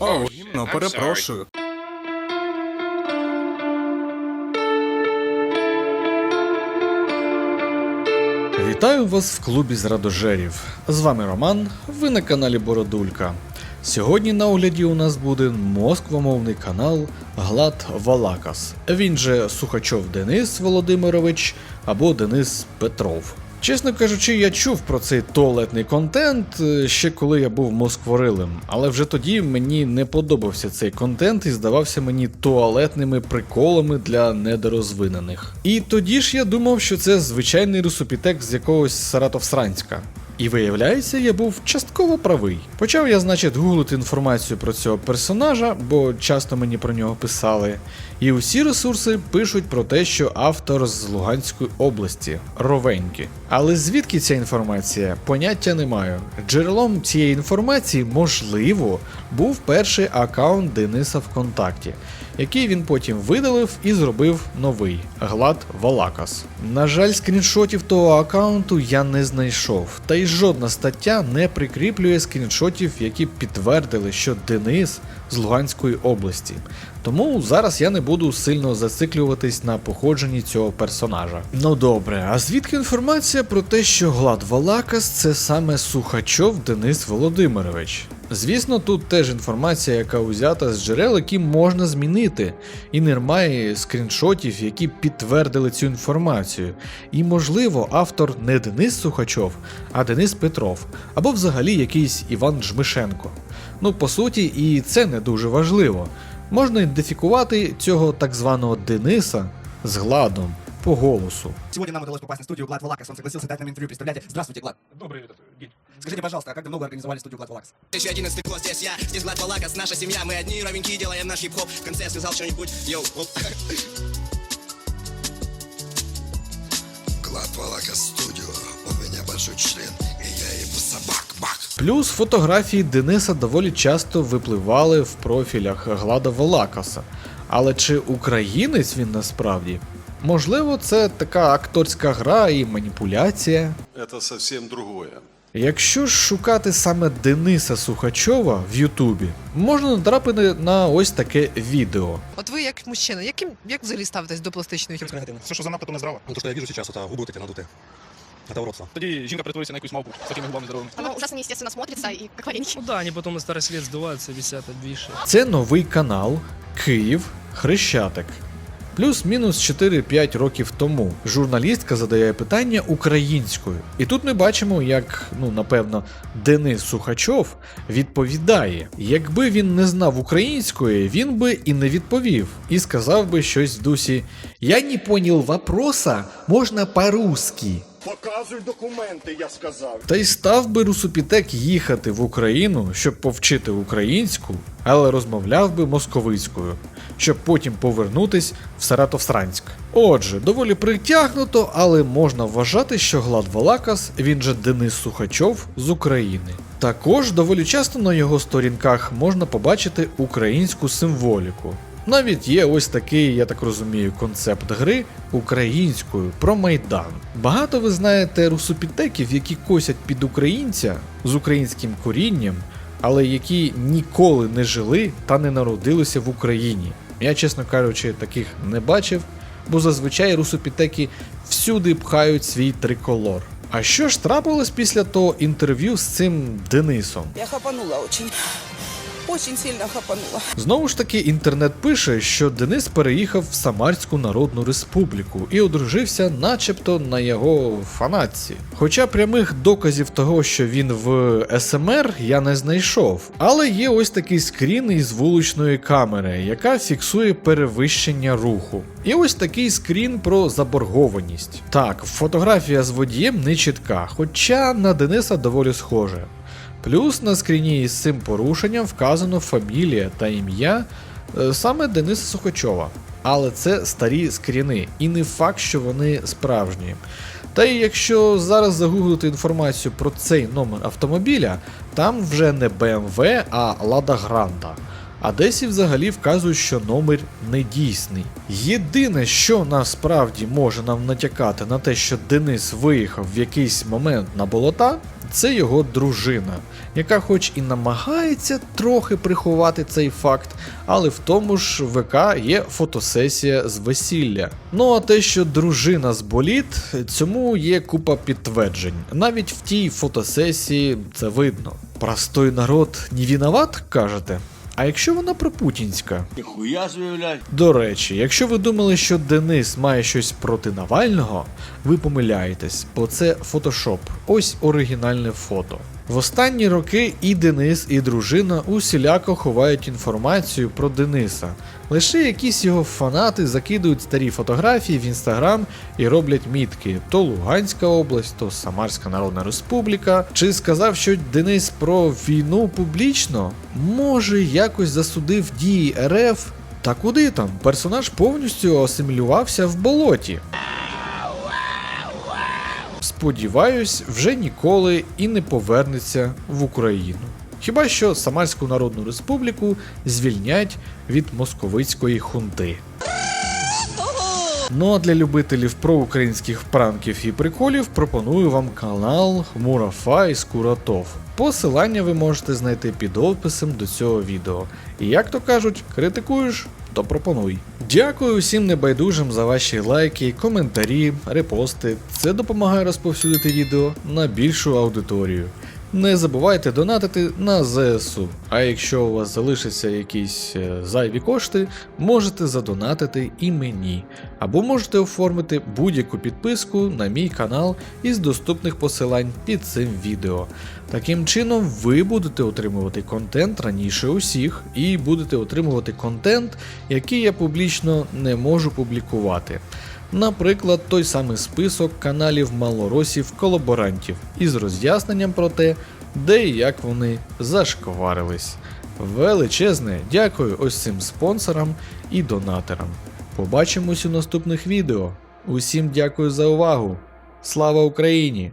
О, гімно, перепрошую. Вітаю вас в клубі зрадожерів. З вами Роман, ви на каналі Бородулька. Сьогодні на огляді у нас буде москвомовний канал Глад Валакас. Він же Сухачов Денис Володимирович або Денис Петров. Чесно кажучи, я чув про цей туалетний контент е, ще коли я був москворилим, але вже тоді мені не подобався цей контент і здавався мені туалетними приколами для недорозвинених. І тоді ж я думав, що це звичайний русопітек з якогось Саратовсранська. І виявляється, я був частково правий. Почав я, значить, гуглити інформацію про цього персонажа, бо часто мені про нього писали. І усі ресурси пишуть про те, що автор з Луганської області Ровеньки. Але звідки ця інформація? Поняття не маю. Джерелом цієї інформації, можливо, був перший аккаунт Дениса ВКонтакті, який він потім видалив і зробив новий Глад Валакас. На жаль, скріншотів того аккаунту я не знайшов, та й жодна стаття не прикріплює скріншотів, які підтвердили, що Денис з Луганської області. Тому зараз я не буду сильно зациклюватись на походженні цього персонажа. Ну добре, а звідки інформація про те, що Глад Валакас це саме Сухачов Денис Володимирович? Звісно, тут теж інформація, яка узята з джерел, які можна змінити, і немає скріншотів, які підтвердили цю інформацію. І можливо, автор не Денис Сухачов, а Денис Петров, або взагалі якийсь Іван Жмишенко. Ну, по суті, і це не дуже важливо. Можна ідентифікувати цього так званого Дениса з гладом по голосу. Сегодня нам удалось попасть на студию Глад Валакас. Он согласился дать нам интервью. Представляете? Здравствуйте, Глад. Добрий день. Скажите, пожалуйста, а как давно вы организовали студию Глад Валакас? 2011 год, здесь я, здесь Влад Валакас, наша семья, мы одни ровеньки, делаем наш хип-хоп. В конце я сказал что-нибудь, йоу, оп. Клад Валака Студио. У меня большой член, Плюс фотографії Дениса доволі часто випливали в профілях Глада Валакаса. Але чи українець він насправді? Можливо, це така акторська гра і маніпуляція. Это совсем другое. Якщо ж шукати саме Дениса Сухачова в Ютубі, можна натрапити на ось таке відео. От ви як мужчина, яким як взагалі ставитесь до пластичної хірургії? Негативно. Все, что занадто, то не здраво. Ну, то, что я вижу сейчас, это губы вот эти надутые. Это уродство. Тоді жінка перетворюється на якусь мавпу з такими губами здоровими. Оно ужасно неестественно смотрится и как варенье. Ну да, они потом на старости лет сдуваются, висят, обвисшие. Це новий канал Київ Хрещатик. Плюс-мінус 4-5 років тому журналістка задає питання українською. І тут ми бачимо, як, ну напевно, Денис Сухачов відповідає. Якби він не знав української, він би і не відповів, і сказав би щось в дусі: Я не понял вопроса, можна по-русски. Показуй документи, я сказав. Та й став би Русупітек їхати в Україну, щоб повчити українську, але розмовляв би московицькою, щоб потім повернутись в Саратовсранськ. Отже, доволі притягнуто, але можна вважати, що Глад Валакас, він же Денис Сухачов з України. Також доволі часто на його сторінках можна побачити українську символіку. Навіть є ось такий, я так розумію, концепт гри українською про Майдан. Багато ви знаєте русопітеків, які косять під українця з українським корінням, але які ніколи не жили та не народилися в Україні. Я, чесно кажучи, таких не бачив, бо зазвичай русопітеки всюди пхають свій триколор. А що ж трапилось після того інтерв'ю з цим Денисом? Я хапанула очень. Очень сильно хапанула. Знову ж таки, інтернет пише, що Денис переїхав в Самарську Народну Республіку і одружився, начебто, на його фанатці. Хоча прямих доказів того, що він в СМР, я не знайшов. Але є ось такий скрін із вуличної камери, яка фіксує перевищення руху. І ось такий скрін про заборгованість. Так, фотографія з водієм не чітка, хоча на Дениса доволі схоже. Плюс на скріні із цим порушенням вказано фамілія та ім'я е, саме Дениса Сухачова. Але це старі скріни, і не факт, що вони справжні. Та й якщо зараз загуглити інформацію про цей номер автомобіля, там вже не BMW, а Lada Granta. А десь і взагалі вказують, що номер не дійсний. Єдине, що насправді може нам натякати на те, що Денис виїхав в якийсь момент на болота, це його дружина, яка хоч і намагається трохи приховати цей факт, але в тому ж ВК є фотосесія з весілля. Ну а те, що дружина з боліт, цьому є купа підтверджень. Навіть в тій фотосесії це видно. Простой народ не виноват, кажете? А якщо вона пропутінська? До речі, якщо ви думали, що Денис має щось проти Навального, ви помиляєтесь, бо це фотошоп. Ось оригінальне фото. В останні роки і Денис, і дружина усіляко ховають інформацію про Дениса. Лише якісь його фанати закидують старі фотографії в інстаграм і роблять мітки: то Луганська область, то Самарська Народна Республіка. Чи сказав, що Денис про війну публічно? Може, якось засудив дії РФ? Та куди там? Персонаж повністю асимілювався в болоті. Сподіваюсь, вже ніколи і не повернеться в Україну. Хіба що Самарську Народну Республіку звільнять від московицької хунти. Ну а для любителів проукраїнських пранків і приколів пропоную вам канал Мурафа із Куратов. Посилання ви можете знайти під описом до цього відео. І як то кажуть, критикуєш, то пропонуй. Дякую усім небайдужим за ваші лайки, коментарі, репости. Це допомагає розповсюдити відео на більшу аудиторію. Не забувайте донатити на ЗСУ. А якщо у вас залишаться якісь е, зайві кошти, можете задонатити і мені. Або можете оформити будь-яку підписку на мій канал із доступних посилань під цим відео. Таким чином, ви будете отримувати контент раніше усіх, і будете отримувати контент, який я публічно не можу публікувати. Наприклад, той самий список каналів малоросів колаборантів із роз'ясненням про те, де і як вони зашкварились. Величезне дякую ось цим спонсорам і донаторам. Побачимось у наступних відео. Усім дякую за увагу. Слава Україні!